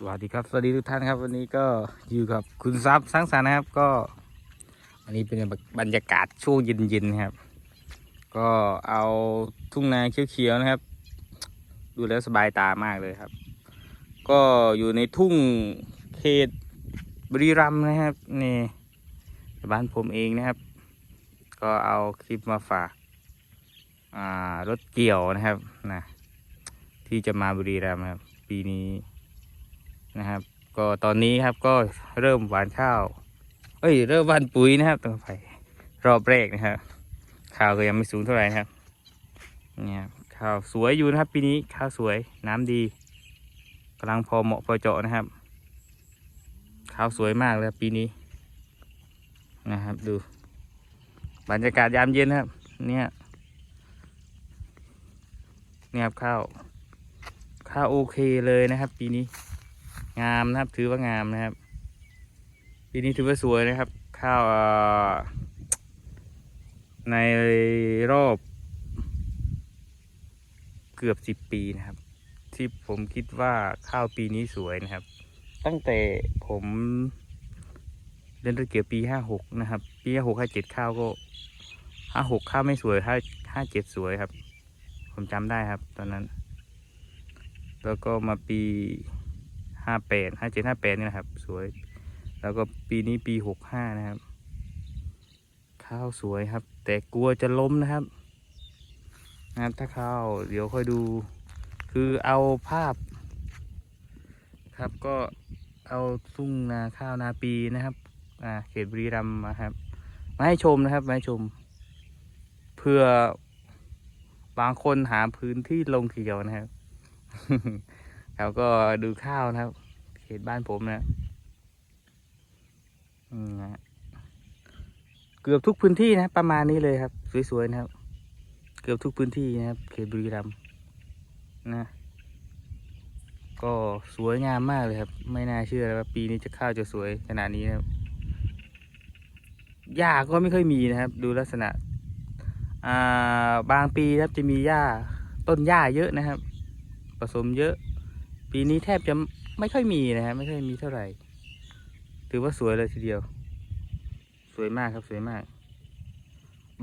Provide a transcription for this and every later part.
สวัสดีครับ สวัสดีทุกท่านครับ วันนี้ก็อยู่กับคุณซับสร้างสรรค์นะครับ ก็อันนี้เป็นบรรยากาศช่วงเย็นๆนะครับ ก็เอาทุ่งนาเขียวๆนะครับ ดูแล้วสบายตามากเลยครับ ก็อยู่ในทุ่งเขตบรีรัมนะครับนี่บ้านผมเองนะครับ ก็เอาคลิปมาฝากรถเกี่ยวนะครับนะที่จะมาบุรีรัมย์ครับ ปีนี้ นะครับ ก็ตอนนี้ครับก็เริ่มหวานข้าว เอ้ย เริ่มหวานปุ๋ยนะครับต้อไปรอบแรกนะครับข้าวก็ยังไม่สูงเท่าไหร่นะครับเนี่ยข้าวสวยอยู่นะครับปีนี้ข้าวสวยน้ำดีกำลังพอเหมาะพอเจาะนะครับ ข้าวสวยมากเลยครับปีนี้นะครับ ดู บรรยากาศยามเย็นนะครับ เนี่ยเนี่ยครับข้าวข้าวโอเคเลยนะครับ ปีนี้ งามนะครับ ถือว่างามนะครับปีนี้ถือว่าสวยนะครับ ข้าวในรอบเกือบสิบปีนะครับ ที่ผมคิดว่าข้าวปีนี้สวยนะครับ ตั้งแต่ผมเล่นรถเกี่ยวปีห้าหกนะครับ ปีห้าหกห้าเจ็ดข้าวก็ห้าหกข้าวไม่สวยห้าห้าเจ็ดสวยครับ ผมจำได้ครับ ตอนนั้น แล้วก็มาปี ห้าแปดห้าเจ็ดห้าแปดนี่นะครับ สวย แล้วก็ปีนี้ปีหกห้านะครับ ข้าวสวยครับ แต่กลัวจะล้มนะครับนะครับ ถ้าข้าวเดี๋ยวค่อยดู คือเอาภาพ ครับก็เอาทุ่งนาข้าวนาปีนะครับ อ่า เขตบุรีรัมย์มาครับมาให้ชมนะครับมาให้ชม เพื่อบางคนหาพื้นที่ลงเขียวนะครับ เขาก็ดูข้าวนะครับ เขตบ้านผมนะนะเกือบทุกพื้นที่นะประมาณนี้เลยครับ สวยๆนะครับ เกือบทุกพื้นที่นะครับ เขตบุรีรัมย์นะ ก็สวยงามมากเลยครับ ไม่น่าเชื่อเลยว่าปีนี้จะข้าวจะสวยขนาดนี้นะครับหญ้าก็ไม่ค่อยมีนะครับ ดูลักษณะาบางปีครับจะมีหญ้าต้นหญ้าเยอะนะครับ ผสมเยอะ ปีนี้แทบจะไม่ค่อยมีนะฮะไม่ค่อยมีเท่าไหร่ ถือว่าสวยเลยทีเดียว สวยมากครับสวยมาก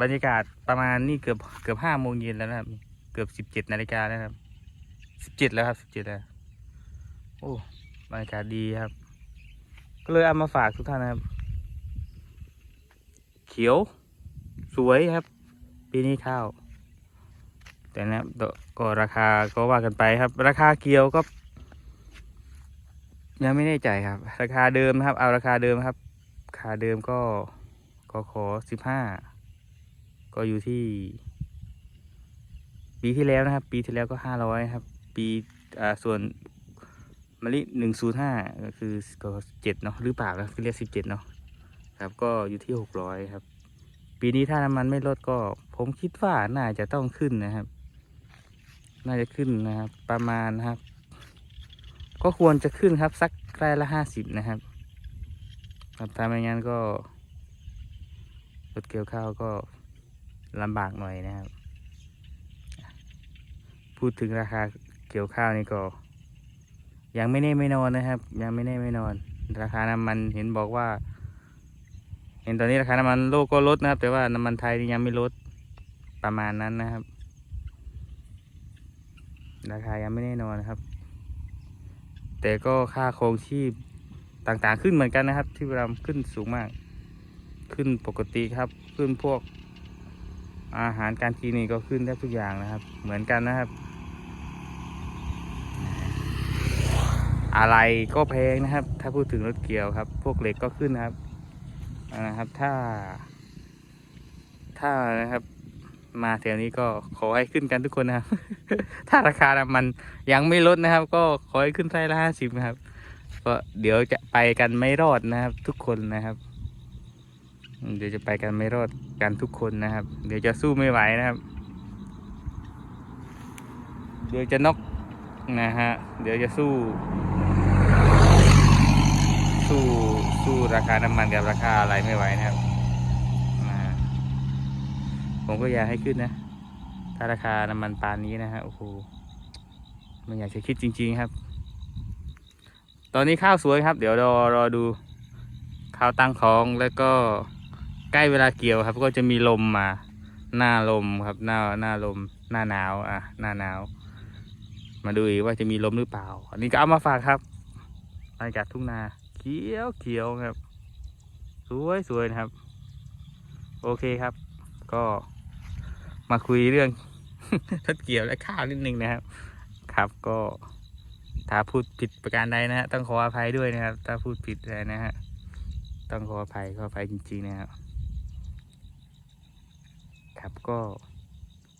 บรรยากาศประมาณนี่เกือบเกือบห้าโมงเย็นแล้วนะครับ เกือบสิบเจ็ดนาฬิกาแล้วครับสิบเจ็ดแล้วครับสิบเจ็ดแล้วโอ้บรรยากาศดีครับ ก็เลยเอามาฝากทุกท่านนะครับ เขียวสวยครับ ปีนี้ข้าว แต่นะก็ราคาก็ว่ากันไปครับ ราคาเกียวก็ ยังไม่แน่ใจครับ ราคาเดิมนะครับ เอาราคาเดิมครับราคาเดิมก็ก็ขอสิบห้าก็อยู่ที่ ปีที่แล้วนะครับ ปีที่แล้วก็ห้าร้อยครับ ปีอ่าส่วนมะลิหนึ่งศูนย์ห้าก็คือก็เจ็ดเนาะหรือเปล่าครับคือเรียกสิบเจ็ดเนาะครับ ก็อยู่ที่หกร้อยครับ ปีนี้ถ้าน้ำมันไม่ลดก็ ผมคิดว่าน่าจะต้องขึ้นนะครับ น่าจะขึ้นนะครับ ประมาณนะครับ ก็ควรจะขึ้นครับ สักไร่ละห้าสิบนะครับครับถ้าไม่งั้นก็รถเกี่ยวข้าวก็ลำบากหน่อยนะครับ พูดถึงราคาเกี่ยวข้าวนี่ก็ ยังไม่แน่ไม่นอนนะครับ ยังไม่แน่ไม่นอน ราคาน้ำมันเห็นบอกว่า เห็นตอนนี้ราคาน้ำมันโลกก็ลดนะครับ แต่ว่าน้ำมันไทยยังไม่ลดประมาณนั้นนะครับ ราคายังไม่แน่นอนนะครับ แต่ก็ค่าครองชีพต่างๆขึ้นเหมือนกันนะครับ ที่เราขึ้นสูงมาก ขึ้นปกติครับ ขึ้นพวกอาหารการกินนี่ก็ขึ้นแทบทุกอย่างนะครับ เหมือนกันนะครับ อะไรก็แพงนะครับ ถ้าพูดถึงรถเกี่ยวครับ พวกเหล็กก็ขึ้นนะครับนะครับ ถ้า ถ้านะครับ มาแถวนี้ก็ขอให้ขึ้นกันทุกคนนะครับ ถ้าราคาน้ำมันยังไม่ลดนะครับ ก็ขอให้ขึ้นไร่ละห้าสิบนะครับ ก็เดี๋ยวจะไปกันไม่รอดนะครับ ทุกคนนะครับ เดี๋ยวจะไปกันไม่รอดกันทุกคนนะครับ เดี๋ยวจะสู้ไม่ไหวนะครับ เดี๋ยวจะนอกนะฮะ เดี๋ยวจะสู้ สู้สู้ราคาน้ำมันกับราคาอะไรไม่ไหวนะครับ ผมก็อยากให้ขึ้นนะ ถ้าราคาน้ำมันปานนี้นะฮะโอ้โหไม่อยากจะคิดจริง ๆครับ ตอนนี้ข้าวสวยครับ เดี๋ยวรอรอดูข้าวตั้งท้องแล้วก็ใกล้เวลาเกี่ยวครับ ก็จะมีลมมา หน้าลมครับ หน้าหน้าลม หน้าหนาว อะ หน้าหนาว มาดูอีกว่าจะมีลมหรือเปล่า อันนี้ก็เอามาฝากครับบรรยากาศทุ่งนาเขียวเขียวครับ สวยสวยนะครับ โอเคครับ ก็มาคุยเรื่องทดเกี่ยวและข้าวนิดนึงนะครับ ครับก็ถ้าพูดผิดประการใดนะฮะต้องขออภัยด้วยนะครับ ถ้าพูดผิดอะไรนะฮะต้องขออภัยขออภัยจริงๆนะครับ ครับก็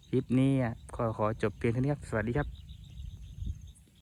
คลิปนี้ก็ขอจบเพียงเท่านี้ครับ สวัสดีครับ